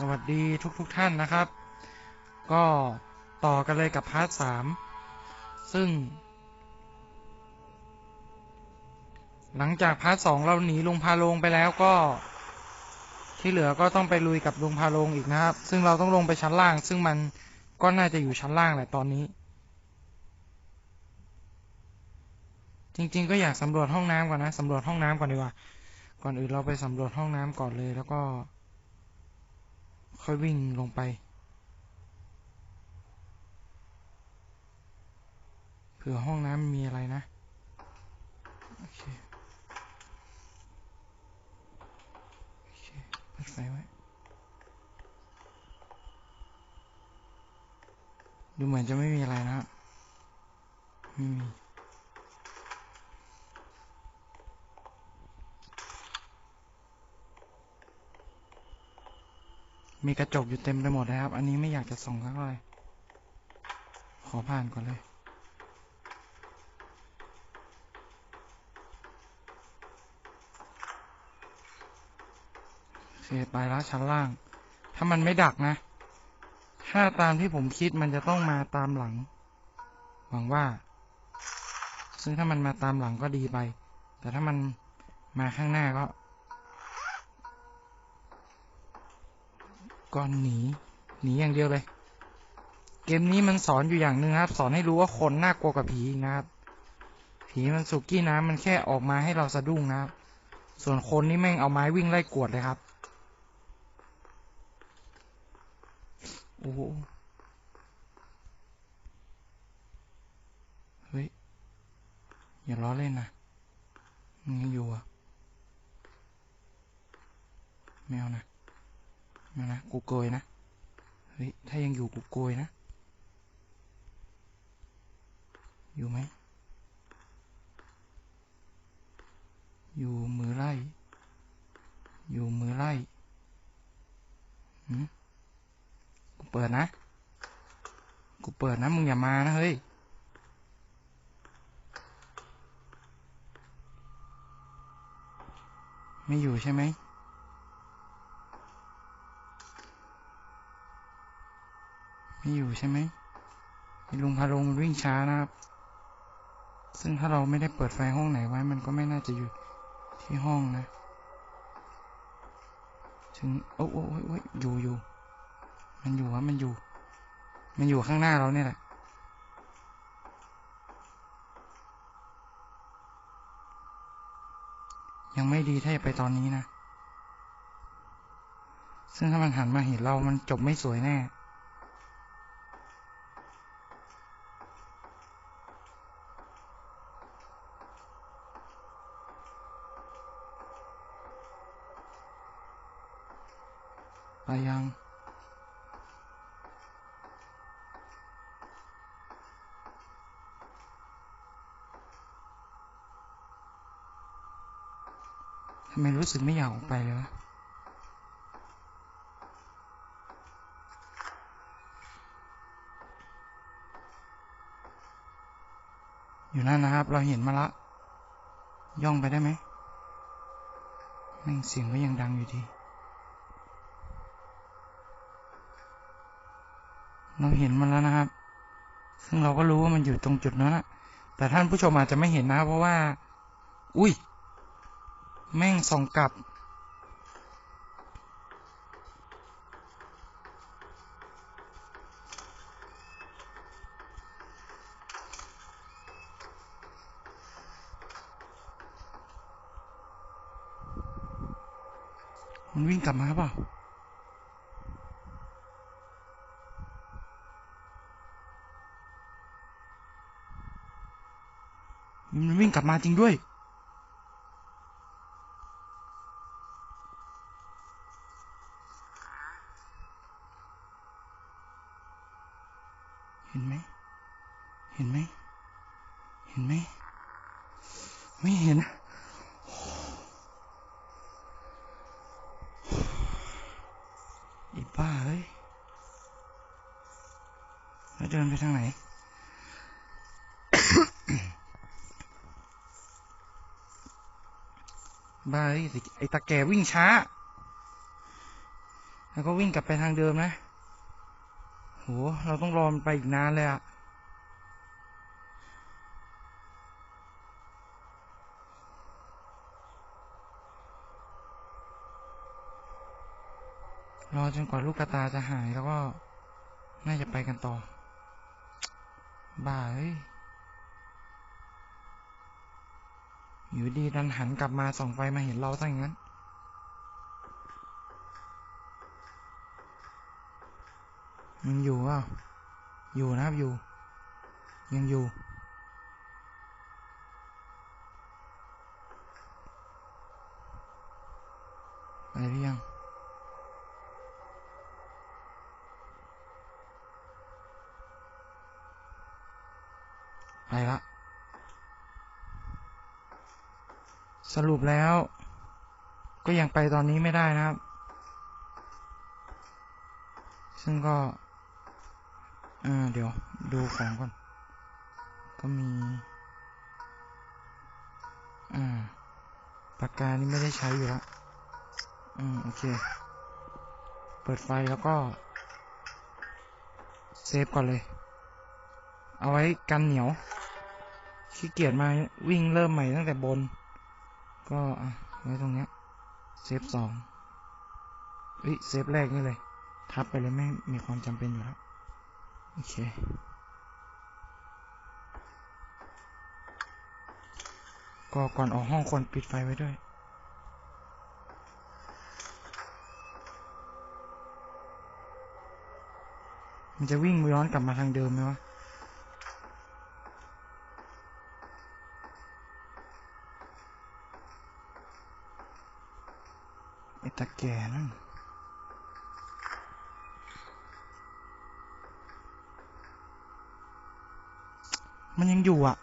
สวัสดีทุกๆทท่านนะครับ ก็ต่อกันเลยกับพาร์ทสามซึ่ง หลังจากพาร์ทสองเราหนีลุงพาโลงไปแล้วก็ ที่เหลือก็ต้องไปลุยกับลุงพาโลงอีกนะครับ ซึ่งเราต้องลงไปชั้นล่าง ซึ่งมันก็น่าจะอยู่ชั้นล่างแหละตอนนี้ จริงๆ ก็อยากสำรวจห้องน้ำก่อนนะสำรวจห้องน้ำก่อนดีกว่า ก่อนอื่นเราไปสำรวจห้องน้ำก่อนเลยแล้วก็ ค่อยวิ่งลงไป เผื่อห้องน้ำมีอะไรนะ โอเค โอเคเปิดไฟไว้ ดูเหมือนจะไม่มีอะไรนะ ไม่มี มีกระจกอยู่เต็มไปหมดเลยครับ อันนี้ไม่อยากจะส่องสักเท่าไหร่ขอผ่านก่อนเลยโอเคไปแล้วชั้นล่าง ถ้ามันไม่ดักนะ ถ้าตามที่ผมคิดมันจะต้องมาตามหลัง หวังว่า ซึ่งถ้ามันมาตามหลังก็ดีไป แต่ถ้ามันมาข้างหน้าก็ ก่อนหนีหนีอย่างเดียวเลย เกมนี้มันสอนอยู่อย่างหนึ่งครับ สอนให้รู้ว่าคนน่ากลัวกว่าผีนะครับ ผีมันสุกี้น้ำมันแค่ออกมาให้เราสะดุ้งนะครับ ส่วนคนนี่แม่งเอาไม้วิ่งไล่กวดเลยครับโอ้โหเฮ้ยอย่าล้อเล่นนะมึงยังอยู่อะไม่เอานะ ไม่เอานะกูโกยนะเฮ้ยถ้ายังอยู่กูโกยนะ อยู่ไหมอยู่มือไล่ อยู่มือไล่หืมกูเปิดนะ กูเปิดนะ มึงอย่ามานะ เฮ้ย ไม่อยู่ใช่ไหม ไม่อยู่ใช่ไหมลุงพาลงมันวิ่งช้านะครับ ซึ่งถ้าเราไม่ได้เปิดไฟห้องไหนไว้มันก็ไม่น่าจะอยู่ที่ห้องนะ ถึงโอ้โอ้โอ้โอ้ยอยู่อยู่มันอยู่วะมันอยู่ มันอยู่ข้างหน้าเราเนี่ยแหละยังไม่ดีถ้าจะไปตอนนี้นะ ซึ่งถ้ามันหันมาเห็นเรา มันจบไม่สวยแน่ รู้สึกไม่อยากออกไปเลยวะอยู่นั่นนะครับ เราเห็นมาละ ย่องไปได้ไหมแม่งเสียงก็ยังดังอยู่ดี เราเห็นมันแล้วนะครับ ซึ่งเราก็รู้ว่ามันอยู่ตรงจุดนั้นนะแต่ท่านผู้ชมอาจจะไม่เห็นนะ เพราะว่า อุ้ย แม่งส่องกลับ มันวิ่งกลับมาเปล่ามันวิ่งกลับมาจริงด้วย เดินไปทางไหน บ้าเอ้ยไอ้ตะแกวิ่งช้า แล้วก็วิ่งกลับไปทางเดิมนะ โห เราต้องรอมันไปอีกนานเลยอะรอจนกว่าลูกกระตาจะหายแล้วก็ น่าจะไปกันต่อ บ้าเอ้ยอยู่ดีดันหันกลับมาส่องไฟมาเห็นเราซะอย่างนั้น ยังอยู่เปล่าอยู่นะครับอยู่ ยังอยู่ไปหรือยัง สรุปแล้ว ก็ยังไปตอนนี้ไม่ได้นะครับ ซึ่งก็อ่าเดี๋ยวดูของก่อน ก็มี อ่าปากกานี่ไม่ได้ใช้อยู่แล้วอืมโอเค เปิดไฟแล้วก็ เซฟก่อนเลย เอาไว้กันเหนียวขี้เกียจมาวิ่งเริ่มใหม่ตั้งแต่บน ก็ไว้ตรงเนี้ยเซฟสองเอ้ยเซฟแรกนี่เลย ทับไปเลยไม่มีความจำเป็นอยู่แล้ว โอเคก็ก่อนออกห้องคนปิดไฟไว้ด้วย มันจะวิ่งย้อนกลับมาทางเดิมไหมวะ อ้ตาแก่นั่นมันยังอยู่อะ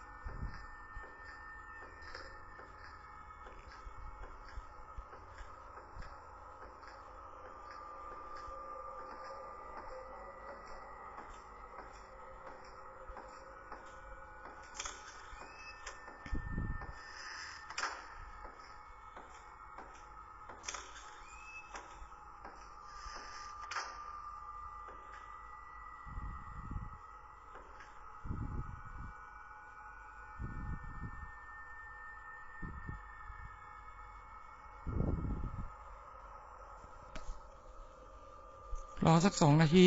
รอสักสองนาที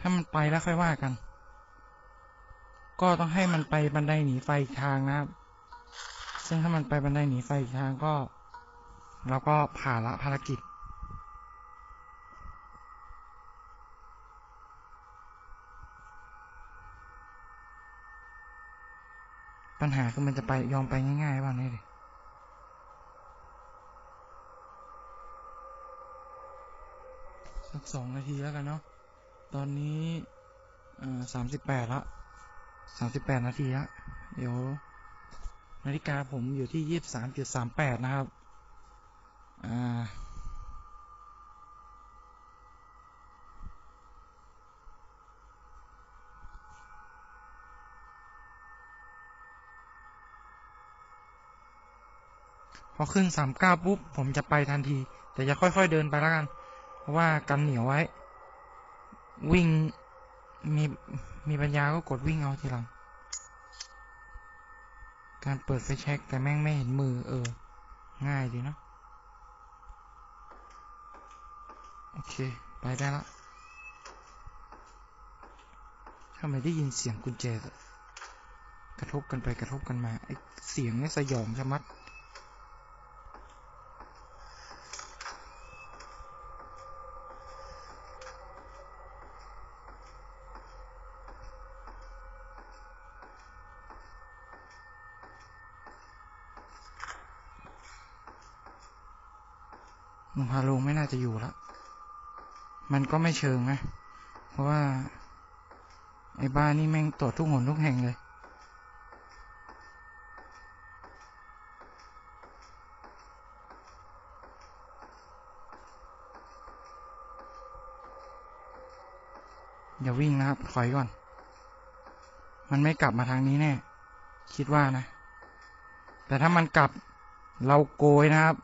ถ้ามันไปแล้วค่อยว่ากัน ก็ต้องให้มันไปบันไดหนีไฟอีกทางนะครับ ซึ่งถ้ามันไปบันไดหนีไฟอีกทางก็ เราก็ผ่านละภารกิจปัญหาคือมันจะไปยอมไปง่ายๆบ้างนี่ดิ สักสองนาทีแล้วกันเนาะ ตอนนี้สามสิบแปดละสามสิบแปดนาทีละเดี๋ยวนาฬิกาผมอยู่ที่ยี่สิบสามจุดสามแปดนะครับ อ่า พอขึ้นสามเก้าปุ๊บ ผมจะไปทันที แต่จะค่อยๆเดินไปแล้วกัน เพราะว่ากันเหนียวไว้ วิ่งมีมีปัญญาก็กดวิ่งเอาทีหลัง การเปิดไฟแช็กแต่แม่งไม่เห็นมือ เออ ง่ายดีเนาะโอเค ไปได้ละทำไมได้ยินเสียงกุญแจกระทบกันไปกระทบกันมาไอเสียงนี่สยองชะมัด มันก็ไม่เชิงนะ เพราะว่า ไอ้บ้านนี่แม่งตรวจทุกหนทุกแห่งเลย อย่าวิ่งนะครับ ถอยก่อน มันไม่กลับมาทางนี้แน่ คิดว่านะ แต่ถ้ามันกลับเราโกยนะครับ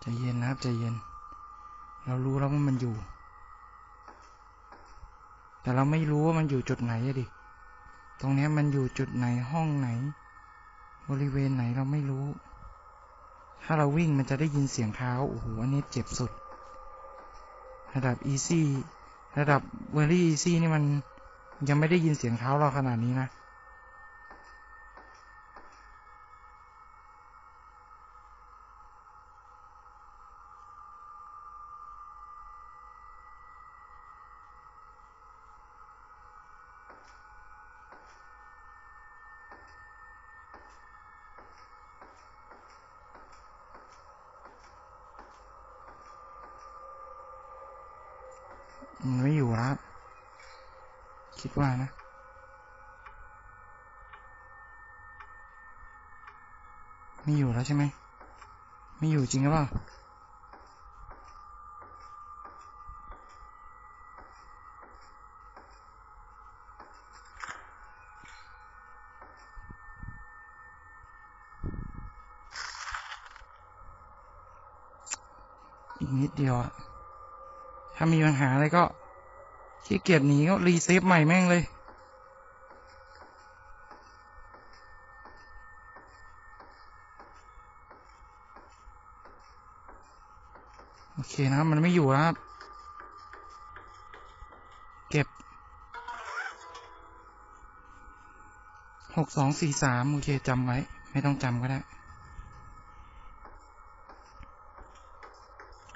ใจเย็นนะครับใจเย็น เรารู้แล้วว่ามันอยู่ แต่เราไม่รู้ว่ามันอยู่จุดไหนอะดิ ตรงนี้มันอยู่จุดไหนห้องไหน บริเวณไหนเราไม่รู้ ถ้าเราวิ่งมันจะได้ยินเสียงเท้าโอ้โหอันนี้เจ็บสุด ระดับ easy ระดับ very easy นี่มันยังไม่ได้ยินเสียงเท้าเราขนาดนี้นะ มันไม่อยู่แล้ว คิดว่านะ ไม่อยู่แล้วใช่ไหม ไม่อยู่จริงหรือเปล่าอีกนิดเดียวอะ ถ้ามีปัญหาอะไรก็ขี้เกียจหนีก็รีเซฟใหม่แม่งเลยโอเคนะครับ มันไม่อยู่แล้วครับ เก็บหกสองสี่สามโอเคจำไว้ ไม่ต้องจำก็ได้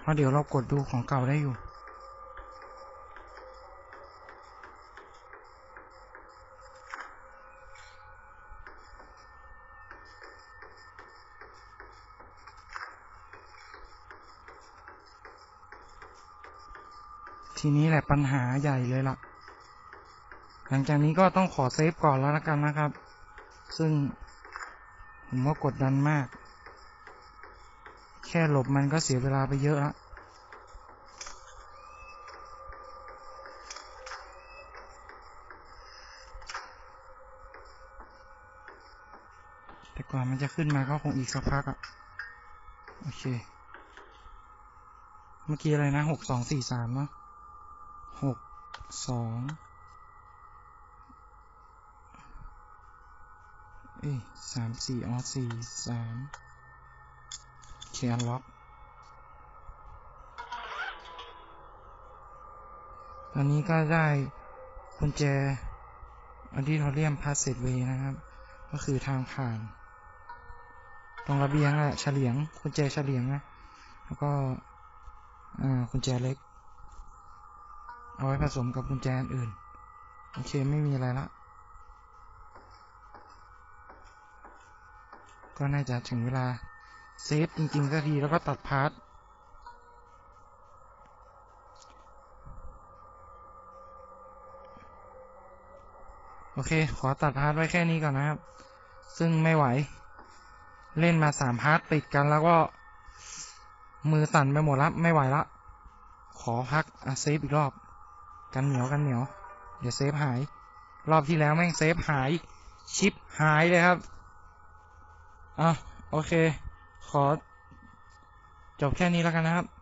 เพราะเดี๋ยวเรากดดูของเก่าได้อยู่ ทีนี้แหละปัญหาใหญ่เลยล่ะ หลังจากนี้ก็ต้องขอเซฟก่อนแล้วละกันนะครับ ซึ่งผมว่ากดดันมาก แค่หลบมันก็เสียเวลาไปเยอะล้วแต่กว่ามันจะขึ้นมาก็คงอีกสักพักอะโอเค เมื่อกี้อะไรนะหกสองสี่สามเนาะ หกสองเอ้ยสามสี่อ๋อสี่สามเคอันล็อกตอนนี้ก็ได้กุญแจออดิทอเรียมพาสเซจเวนะครับ ก็คือทางผ่าน ตรงระเบียงอะเฉลียงกุญแจเฉลียงนะ แล้วก็อ่ากุญแจเล็ก เอาไว้ผสมกับกุญแจอันอื่น โอเคไม่มีอะไรละก็น่าจะถึงเวลาเซฟจริงๆสักทีแล้วก็ตัดพาร์ทโอเค ขอตัดพาร์ทไว้แค่นี้ก่อนนะครับ ซึ่งไม่ไหว เล่นมาสามพาร์ทติดกันแล้วก็ มือสั่นไปหมดละไม่ไหวละ ขอพักอเซฟอีกรอบ กันเหนียวกันเหนียว เดี๋ยวเซฟหาย รอบที่แล้วแม่งเซฟหาย ชิปหายเลยครับ อะ โอเค ขอ จบแค่นี้แล้วกันนะครับ